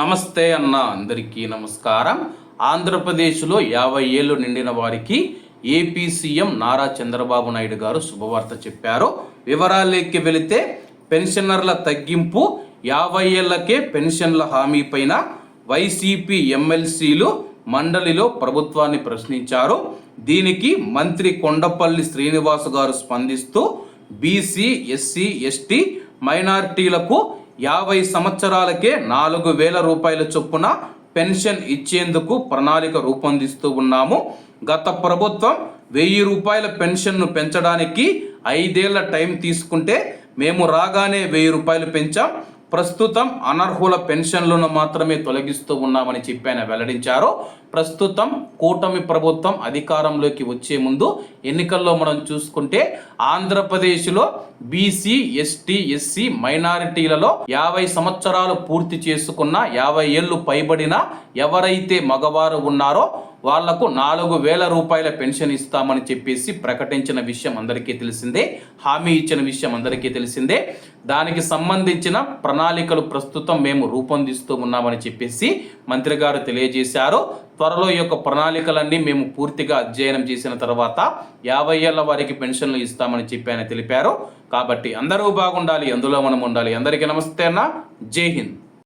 నమస్తే అన్న అందరికీ నమస్కారం. ఆంధ్రప్రదేశ్లో యాభై ఏళ్ళు నిండిన వారికి ఏపీ సీఎం నారా చంద్రబాబు నాయుడు గారు శుభవార్త చెప్పారు. వివరాలకి వెళితే పెన్షనర్ల తగ్గింపు యాభై ఏళ్ళకే పెన్షన్ల హామీ పైన వైసీపీ ఎమ్మెల్సీలు మండలిలో ప్రభుత్వాన్ని ప్రశ్నించారు. దీనికి మంత్రి కొండపల్లి శ్రీనివాస్ గారు స్పందిస్తూ బీసీ ఎస్సీ ఎస్టీ మైనార్టీలకు యాభై సంవత్సరాలకే నాలుగు వేల రూపాయల చొప్పున పెన్షన్ ఇచ్చేందుకు ప్రణాళిక రూపొందిస్తూ ఉన్నాము. గత ప్రభుత్వం వెయ్యి రూపాయల పెన్షన్ను పెంచడానికి ఐదేళ్ళ టైం తీసుకుంటే మేము రాగానే వెయ్యి రూపాయలు పెంచాం. ప్రస్తుతం అనర్హుల పెన్షన్లను మాత్రమే తొలగిస్తూ ఉన్నామని చెప్పి ఆయన వెల్లడించారు. ప్రస్తుతం కూటమి ప్రభుత్వం అధికారంలోకి వచ్చే ముందు ఎన్నికల్లో మనం చూసుకుంటే ఆంధ్రప్రదేశ్లో బీసీ ఎస్టీ ఎస్సీ మైనారిటీలలో యాభై సంవత్సరాలు పూర్తి చేసుకున్న యాభై ఏళ్ళు పైబడిన ఎవరైతే మగవారు ఉన్నారో వాళ్ళకు నాలుగు వేల రూపాయల పెన్షన్ ఇస్తామని చెప్పేసి ప్రకటించిన విషయం అందరికీ తెలిసిందే హామీ ఇచ్చిన విషయం అందరికీ తెలిసిందే. దానికి సంబంధించిన ప్రణాళికలు ప్రస్తుతం మేము రూపొందిస్తూ ఉన్నామని చెప్పేసి మంత్రి గారు తెలియజేశారు. త్వరలో ఈ యొక్క ప్రణాళికలన్నీ మేము పూర్తిగా అధ్యయనం చేసిన తర్వాత యాభై ఏళ్ళ వారికి పెన్షన్లు ఇస్తామని చెప్పి ఆయన తెలిపారు. కాబట్టి అందరూ బాగుండాలి అందులో మనం ఉండాలి. అందరికీ నమస్తే అన్న. జై హింద్.